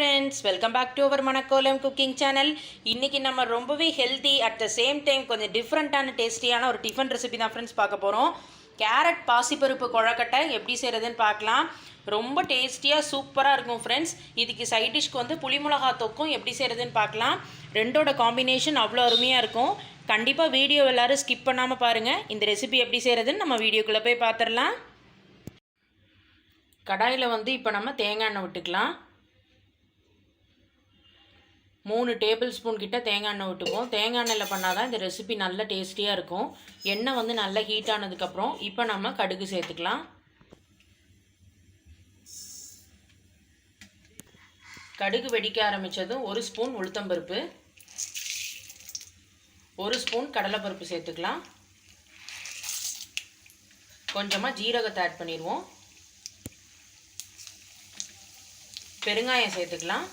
Friends welcome back to our Manakkolam cooking channel இன்றைக்கி நம்ம ரொம்பவே healthy at the same time கொஞ்சம் டிஃப்ரெண்ட்டான டேஸ்டியான ஒரு டிஃபன் ரெசிபி தான் ஃப்ரெண்ட்ஸ் பார்க்க போகிறோம் கேரட் பாசிப்பருப்பு குழக்கட்டை எப்படி செய்கிறதுன்னு பார்க்கலாம். ரொம்ப டேஸ்டியாக சூப்பராக இருக்கும் ஃப்ரெண்ட்ஸ் இதுக்கு சைட் டிஷ்க்கு வந்து புளிமிளகா தொக்கும் எப்படி செய்கிறதுன்னு பார்க்கலாம். ரெண்டோட காம்பினேஷன் அவ்வளோ அருமையாக இருக்கும். கண்டிப்பாக வீடியோ எல்லோரும் ஸ்கிப் பண்ணாமல் பாருங்கள் இந்த ரெசிபி எப்படி செய்கிறதுன்னு நம்ம வீடியோக்குள்ளே போய் பார்த்துடலாம். கடாயில் வந்து இப்போ நம்ம தேங்காய் எண்ணெய் விட்டுக்கலாம். மூணு டேபிள் ஸ்பூன் கிட்ட தேங்காய் எண்ணெய் விட்டுக்குவோம் தேங்காய் எண்ணெயில் பண்ணால் தான் இந்த ரெசிபி நல்ல டேஸ்டியாக இருக்கும். எண்ணெய் வந்து நல்லா ஹீட் ஆனதுக்கப்புறம் இப்போ நம்ம கடுகு சேர்த்துக்கலாம். கடுகு வெடிக்க ஆரம்பித்ததும் ஒரு ஸ்பூன் உளுத்தம்பருப்பு ஒரு ஸ்பூன் கடலைப்பருப்பு சேர்த்துக்கலாம். கொஞ்சமாக ஜீரகத்தை ஆட் பண்ணிடுவோம். பெருங்காயம் சேர்த்துக்கலாம்.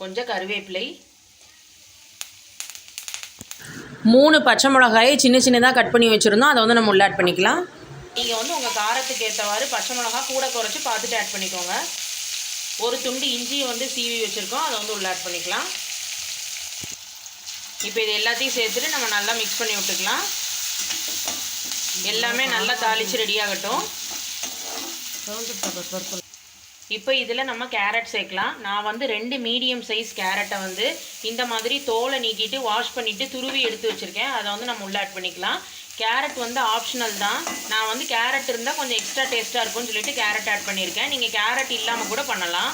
கொஞ்சம் கருவேப்பிலை. மூணு பச்சை மிளகாயை சின்ன சின்னதாக கட் பண்ணி வச்சுருந்தோம். அதை வந்து நம்ம உள்ள ஆட் பண்ணிக்கலாம். நீங்கள் வந்து உங்கள் காரத்துக்கு ஏற்றவாறு பச்சை மிளகா கூட குறைச்சி பார்த்துட்டு ஆட் பண்ணிக்கோங்க. ஒரு துண்டு இஞ்சியை வந்து சீவி வச்சுருக்கோம். அதை வந்து உள்ள ஆட் பண்ணிக்கலாம். இப்போ இது எல்லாத்தையும் சேர்த்துட்டு நம்ம நல்லா மிக்ஸ் பண்ணி விட்டுக்கலாம். எல்லாமே நல்லா தாளித்து ரெடி ஆகட்டும். இப்போ இதில் நம்ம கேரட் சேர்க்கலாம். நான் வந்து ரெண்டு மீடியம் சைஸ் கேரட்டை வந்து இந்த மாதிரி தோலை நீக்கிட்டு வாஷ் பண்ணிவிட்டு துருவி எடுத்து வச்சுருக்கேன். அதை வந்து நம்ம உள்ள ஆட் பண்ணிக்கலாம். கேரட் வந்து ஆப்ஷனல் தான். நான் வந்து கேரட் இருந்தால் கொஞ்சம் எக்ஸ்ட்ரா டேஸ்ட்டாக இருக்கும்னு சொல்லிட்டு கேரட் ஆட் பண்ணியிருக்கேன் நீங்கள் கேரட் இல்லாமல் கூட பண்ணலாம்.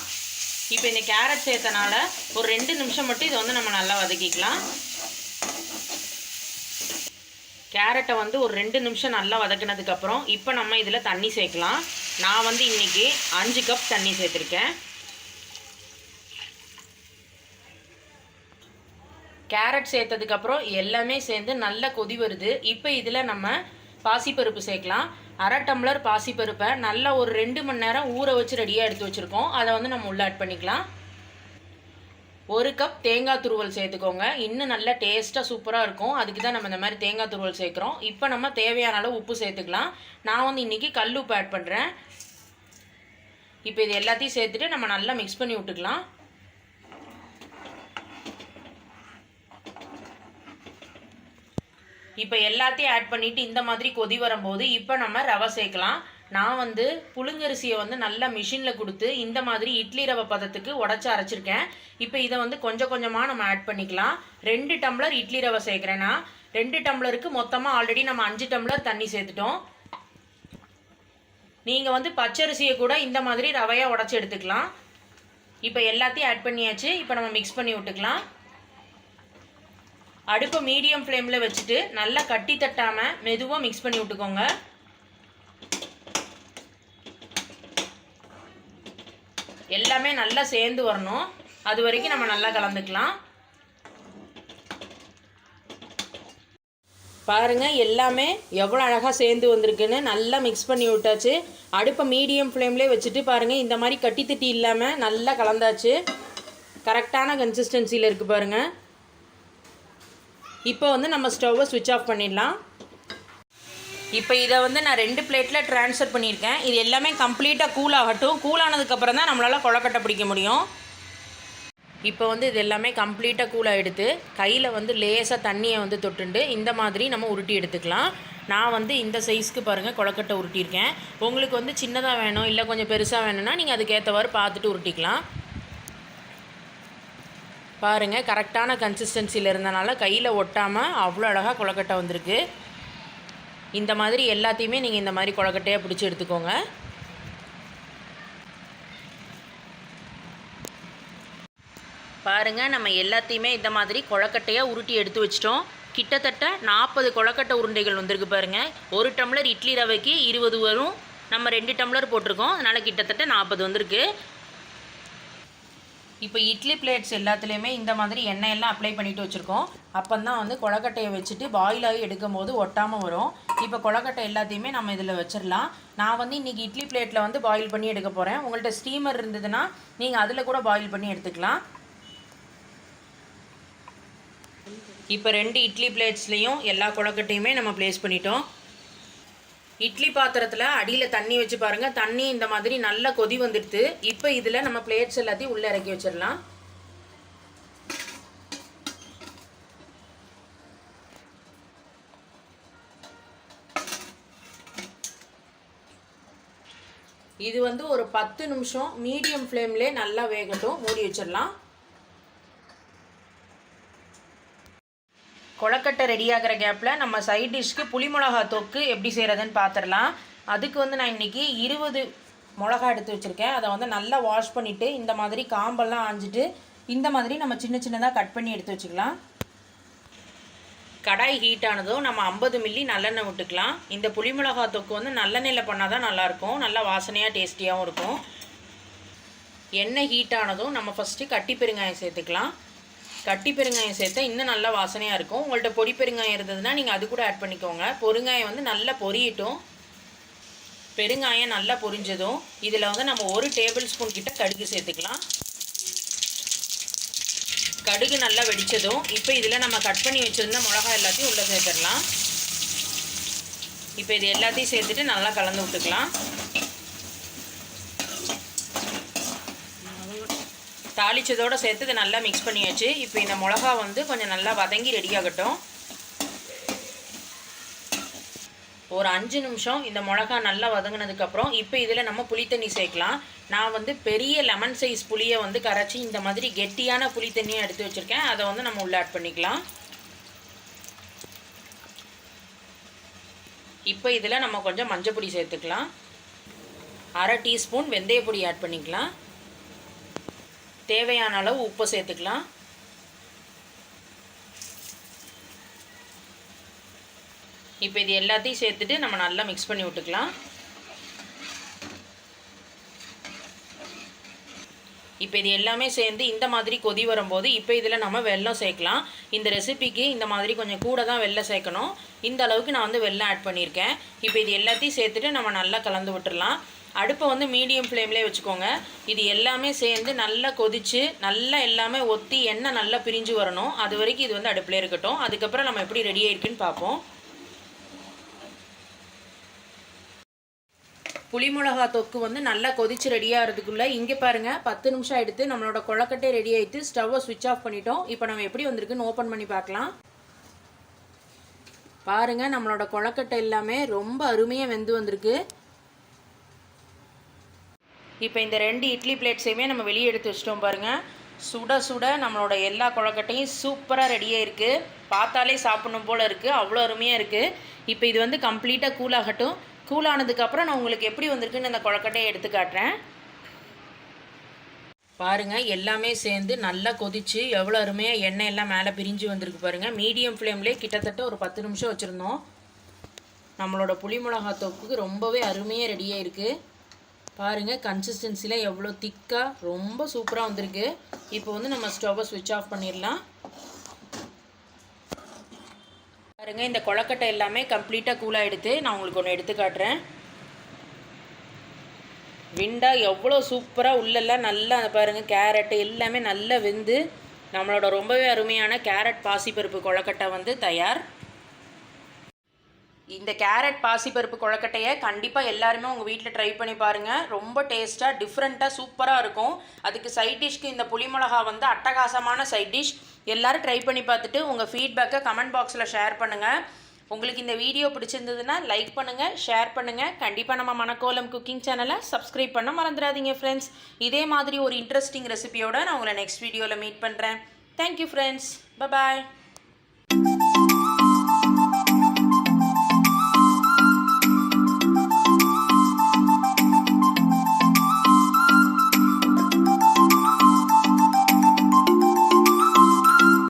இப்போ இந்த கேரட் சேர்த்தனால ஒரு ரெண்டு நிமிஷம் மட்டும் இதை வந்து நம்ம நல்லா வதக்கிக்கலாம். கேரட்டை வந்து ஒரு ரெண்டு நிமிஷம் நல்லா வதக்கினதுக்கப்புறம் இப்போ நம்ம இதில் தண்ணி சேர்க்கலாம். நான் வந்து இன்றைக்கி அஞ்சு கப் தண்ணி சேர்த்துருக்கேன். கேரட் சேர்த்ததுக்கப்புறம் எல்லாமே சேர்ந்து நல்லா கொதி வருது. இப்போ இதில் நம்ம பாசிப்பருப்பு சேர்க்கலாம். அரை டம்ளர் பாசிப்பருப்பை நல்லா ஒரு ரெண்டு மணி நேரம் ஊற வச்சு ரெடியாக எடுத்து வச்சுருக்கோம். அதை வந்து நம்ம உள்ளே ஆட் பண்ணிக்கலாம். ஒரு கப் தேங்காய் துருவல் சேர்த்துக்கோங்க. இன்னும் நல்லா டேஸ்ட்டாக சூப்பராக இருக்கும். அதுக்கு தான் நம்ம இந்த மாதிரி தேங்காய் துருவல் சேர்க்குறோம். இப்போ நம்ம தேவையான அளவு உப்பு சேர்த்துக்கலாம். நான் வந்து இன்றைக்கி கல் உப்பு ஆட் பண்ணுறேன் இப்போ இது எல்லாத்தையும் சேர்த்துட்டு நம்ம நல்லா மிக்ஸ் பண்ணி விட்டுக்கலாம். இப்போ எல்லாத்தையும் ஆட் பண்ணிவிட்டு இந்த மாதிரி கொதி வரும்போது இப்போ நம்ம ரவை சேர்க்கலாம். நான் வந்து புழுங்கரிசியை வந்து நல்லா மிஷினில் கொடுத்து இந்த மாதிரி இட்லி ரவை பதத்துக்கு உடச்சி அரைச்சிருக்கேன். இப்போ இதை வந்து கொஞ்சம் கொஞ்சமாக நம்ம ஆட் பண்ணிக்கலாம். ரெண்டு டம்ளர் இட்லி ரவை சேர்க்குறேன்னா ரெண்டு டம்ளருக்கு மொத்தமாக ஆல்ரெடி நம்ம அஞ்சு டம்ளர் தண்ணி சேர்த்துட்டோம். நீங்கள் வந்து பச்சரிசியை கூட இந்த மாதிரி ரவையாக உடச்சி எடுத்துக்கலாம். இப்போ எல்லாத்தையும் ஆட் பண்ணியாச்சு. இப்போ நம்ம மிக்ஸ் பண்ணி விட்டுக்கலாம். அடுப்பை மீடியம் ஃப்ளேமில் வச்சுட்டு நல்லா கட்டி தட்டாமல் மெதுவாக மிக்ஸ் பண்ணி விட்டுக்கோங்க. எல்லாமே நல்லா சேர்ந்து வரணும். அது வரைக்கும் நம்ம நல்லா கலந்துக்கலாம். பாருங்கள் எல்லாமே எவ்வளோ அழகாக சேர்ந்து வந்திருக்குன்னு நல்லா மிக்ஸ் பண்ணி விட்டாச்சு. அடுப்பை மீடியம் ஃப்ளேம்லேயே வச்சுட்டு பாருங்கள் இந்த மாதிரி கட்டி தட்டி இல்லாமல் நல்லா கலந்தாச்சு. கரெக்டான கன்சிஸ்டன்சியில் இருக்குது பாருங்கள் இப்போ வந்து நம்ம ஸ்டவ்வை சுவிட்ச் ஆஃப் பண்ணிடலாம். இப்போ இதை வந்து நான் ரெண்டு பிளேட்டில் ட்ரான்ஸ்ஃபர் பண்ணியிருக்கேன். இது எல்லாமே கம்ப்ளீட்டாக கூல் ஆகட்டும். கூல் ஆனதுக்கப்புறம் தான் நம்மளால் கொழக்கட்டை பிடிக்க முடியும். இப்போ வந்து இது எல்லாமே கம்ப்ளீட்டாக கூல் ஆகிடுது கையில் வந்து லேசாக தண்ணியை வந்து தொட்டுண்டு இந்த மாதிரி நம்ம உருட்டி எடுத்துக்கலாம். நான் வந்து இந்த சைஸ்க்கு பாருங்கள் கொழக்கட்டை உருட்டியிருக்கேன். உங்களுக்கு வந்து சின்னதாக வேணும் இல்லை கொஞ்சம் பெருசாக வேணும்னா நீங்கள் அதுக்கேற்றவாறு பார்த்துட்டு உருட்டிக்கலாம். பாருங்கள் கரெக்டான கன்சிஸ்டன்சியில் இருந்தனால கையில் ஒட்டாமல் அவ்வளோ அழகாக கொழக்கட்டை வந்திருக்கு. இந்த மாதிரி எல்லாத்தையுமே நீங்கள் இந்த மாதிரி கொழக்கட்டையாக பிடிச்சி எடுத்துக்கோங்க. பாருங்கள் நம்ம எல்லாத்தையுமே இந்த மாதிரி கொழக்கட்டையாக உருட்டி எடுத்து வச்சிட்டோம். கிட்டத்தட்ட நாற்பது கொழக்கட்டை உருண்டைகள் வந்திருக்கு பாருங்கள் ஒரு டம்ளர் இட்லி ரவைக்கு இருபது வரும். நம்ம ரெண்டு டம்ளர் போட்டிருக்கோம். அதனால் கிட்டத்தட்ட நாற்பது வந்திருக்கு. இப்போ இட்லி பிளேட்ஸ் எல்லாத்துலேயுமே இந்த மாதிரி எண்ணெய் எல்லாம் அப்ளை பண்ணிட்டு வச்சுருக்கோம். அப்போ தான் வந்து கொழக்கட்டையை வச்சுட்டு பாயில் ஆகி எடுக்கும் போது ஒட்டாமல் வரும். இப்போ கொழக்கட்டை எல்லாத்தையுமே நம்ம இதில் வச்சிடலாம் நான் வந்து இன்றைக்கி இட்லி பிளேட்டில் வந்து பாயில் பண்ணி எடுக்க போகிறேன் உங்கள்கிட்ட ஸ்டீமர் இருந்ததுன்னா நீங்கள் அதில் கூட பாயில் பண்ணி எடுத்துக்கலாம். இப்போ ரெண்டு இட்லி பிளேட்ஸ்லேயும் எல்லா கொழக்கட்டையுமே நம்ம ப்ளேஸ் பண்ணிட்டோம். இட்லி பாத்திரத்தில் அடியில் தண்ணி வச்சு பாருங்கள் தண்ணி இந்த மாதிரி நல்லா கொதி வந்துடுது. இப்போ இதில் நம்ம பிளேட்ஸ் எல்லாத்தையும் உள்ளே இறக்கி வச்சிடலாம். இது வந்து ஒரு பத்து நிமிஷம் மீடியம் ஃப்ளேம்லேயே நல்லா வேகட்டும். மூடி வச்சிடலாம். கொழக்கட்டை ரெடி ஆகிற கேப்பில் நம்ம சைட் டிஷ்க்கு புளி மிளகா தொக்கு எப்படி செய்கிறதுன்னு பார்த்துடலாம் அதுக்கு வந்து நான் இன்றைக்கி இருபது மிளகா எடுத்து வச்சுருக்கேன். அதை வந்து நல்லா வாஷ் பண்ணிவிட்டு இந்த மாதிரி காம்பெல்லாம் ஆஞ்சிட்டு இந்த மாதிரி நம்ம சின்ன சின்னதாக கட் பண்ணி எடுத்து வச்சுக்கலாம். கடாய் ஹீட் ஆனதும் நம்ம ஐம்பது மில்லி நல்லெண்ணெய் விட்டுக்கலாம். இந்த புளி மிளகா தொக்கு வந்து நல்லெண்ணெயில் பண்ணால் தான் நல்லாயிருக்கும். நல்லா வாசனையாக டேஸ்டியாகவும் இருக்கும். எண்ணெய் ஹீட் ஆனதும் நம்ம ஃபஸ்ட்டு கட்டி பெருங்காயம் சேர்த்துக்கலாம். கட்டி பெருங்காயம் சேர்த்தா இன்னும் நல்லா வாசனையாக இருக்கும். உங்கள்கிட்ட பொடி பெருங்காயம் இருந்ததுன்னா நீங்கள் அது கூட ஆட் பண்ணிக்கோங்க. பொருங்காயம் வந்து நல்லா பொரியட்டும். பெருங்காயம் நல்லா பொரிஞ்சதும் இதில் வந்து நம்ம ஒரு டேபிள் ஸ்பூன் கிட்ட கடுகு சேர்த்துக்கலாம். கடுகு நல்லா வெடித்ததும் இப்போ இதில் நம்ம கட் பண்ணி வச்சுருந்த மிளகா எல்லாத்தையும் உள்ளே சேர்த்துடலாம். இப்போ இது எல்லாத்தையும் சேர்த்துட்டு நல்லா கலந்து விட்டுக்கலாம். தாளித்ததோடு சேர்த்து இதை நல்லா மிக்ஸ் பண்ணியாச்சு. இப்போ இந்த மிளகா வந்து கொஞ்சம் நல்லா வதங்கி ரெடியாகட்டும் ஒரு அஞ்சு நிமிஷம் இந்த மிளகா நல்லா வதங்கினதுக்கப்புறம் இப்போ இதில் நம்ம புளித்தண்ணி சேர்க்கலாம். நான் வந்து பெரிய லெமன் சைஸ் புளியை வந்து கரைச்சி இந்த மாதிரி கெட்டியான புளித்தண்ணியை எடுத்து வச்சுருக்கேன். அதை வந்து நம்ம உள்ளே ஆட் பண்ணிக்கலாம். இப்போ இதில் நம்ம கொஞ்சம் மஞ்சள் பொடி சேர்த்துக்கலாம். அரை டீஸ்பூன் வெந்தயப்பொடி ஆட் பண்ணிக்கலாம். தேவையான அளவு உப்பு சேர்த்துக்கலாம். இப்போ இது எல்லாத்தையும் சேர்த்துட்டு நம்ம நல்லா மிக்ஸ் பண்ணி விட்டுக்கலாம். இப்போ இது எல்லாமே சேர்ந்து இந்த மாதிரி கொதி வரும்போது இப்போ இதில் நம்ம வெள்ளம் சேர்க்கலாம். இந்த ரெசிபிக்கு இந்த மாதிரி கொஞ்சம் கூட தான் வெள்ளம் சேர்க்கணும். இந்த அளவுக்கு நான் வந்து வெள்ளம் ஆட் பண்ணியிருக்கேன். இப்போ இது எல்லாத்தையும் சேர்த்துட்டு நம்ம நல்லா கலந்து விட்டுடலாம் அடுப்பை வந்து மீடியம் ஃப்ளேம்லேயே வச்சுக்கோங்க. இது எல்லாமே சேர்ந்து நல்லா கொதித்து நல்லா எல்லாமே ஒத்தி எண்ணெய் நல்லா பிரிஞ்சு வரணும். அது வரைக்கும் இது வந்து அடுப்பில் இருக்கட்டும். அதுக்கப்புறம் நம்ம எப்படி ரெடி ஆயிருக்குன்னு பார்ப்போம். புளிமிளகா தொக்கு வந்து நல்லா கொதிச்சு ரெடி ஆகிறதுக்குள்ளே இங்கே பாருங்கள் பத்து நிமிஷம் எடுத்து நம்மளோட கொழக்கட்டை ரெடி ஆகிட்டு ஸ்டவ்வை சுவிட்ச் ஆஃப் பண்ணிட்டோம். இப்போ நம்ம எப்படி வந்திருக்குன்னு ஓப்பன் பண்ணி பார்க்கலாம். பாருங்கள் நம்மளோட கொழக்கட்டை எல்லாமே ரொம்ப அருமையாக வெந்து வந்திருக்கு. இப்போ இந்த ரெண்டு இட்லி பிளேட்ஸையுமே நம்ம வெளியே எடுத்து வச்சிட்டோம் பாருங்கள் சுட சுட நம்மளோட எல்லா கொழக்கட்டையும் சூப்பராக ரெடியாக இருக்குது பார்த்தாலே சாப்பிடணும் போல் இருக்குது அவ்வளோ அருமையாக இருக்குது இப்போ இது வந்து கம்ப்ளீட்டாக கூலாகட்டும் கூல் ஆனதுக்கப்புறம் நான் உங்களுக்கு எப்படி வந்திருக்குன்னு அந்த கொழக்கட்டையை எடுத்து காட்டுறேன். பாருங்கள் எல்லாமே சேர்ந்து நல்லா கொதிச்சு எவ்வளோ அருமையாக எண்ணெய் எல்லாம் மேலே பிரிஞ்சு வந்திருக்கு பாருங்கள் மீடியம் ஃப்ளேம்லேயே கிட்டத்தட்ட ஒரு பத்து நிமிஷம் வச்சுருந்தோம். நம்மளோட புளி மிளகா ரொம்பவே அருமையாக ரெடியாக இருக்குது பாருங்கள் கன்சிஸ்டன்சியில் எவ்வளோ திக்காக ரொம்ப சூப்பராக வந்திருக்கு. இப்போ வந்து நம்ம ஸ்டவ்வை ஸ்விட்ச் ஆஃப் பண்ணிடலாம். பாருங்கள் இந்த கொழக்கட்டை எல்லாமே கம்ப்ளீட்டாக கூலாக எடுத்து நான் உங்களுக்கு ஒன்று எடுத்து காட்டுறேன். விண்டா எவ்வளோ சூப்பராக உள்ளெல்லாம் நல்லா பாருங்கள் கேரட்டு எல்லாமே நல்லா வெந்து நம்மளோட ரொம்பவே அருமையான கேரட் பாசிப்பருப்பு கொழக்கட்டை வந்து தயார். இந்த கேரட் பாசிப்பருப்பு கொழக்கட்டையை கண்டிப்பாக எல்லாருமே உங்கள் வீட்டில் ட்ரை பண்ணி பாருங்கள் ரொம்ப டேஸ்ட்டாக டிஃப்ரெண்ட்டாக சூப்பராக இருக்கும். அதுக்கு சைட் டிஷ்க்கு இந்த புளிமிளகா வந்து அட்டகாசமான சைட் டிஷ் எல்லோரும் ட்ரை பண்ணி பார்த்துட்டு உங்கள் ஃபீட்பேக்கை கமெண்ட் பாக்ஸில் ஷேர் பண்ணுங்கள் உங்களுக்கு இந்த வீடியோ பிடிச்சிருந்ததுன்னா லைக் பண்ணுங்கள் ஷேர் பண்ணுங்கள் கண்டிப்பாக நம்ம மணக்கோலம் குக்கிங் சேனலை சப்ஸ்கிரைப் பண்ண மறந்துடாதீங்க ஃப்ரெண்ட்ஸ் இதே மாதிரி ஒரு இன்ட்ரெஸ்டிங் ரெசிபியோட நான் உங்களை நெக்ஸ்ட் வீடியோவில் மீட் பண்ணுறேன் தேங்க்யூ ஃப்ரெண்ட்ஸ் பபாய்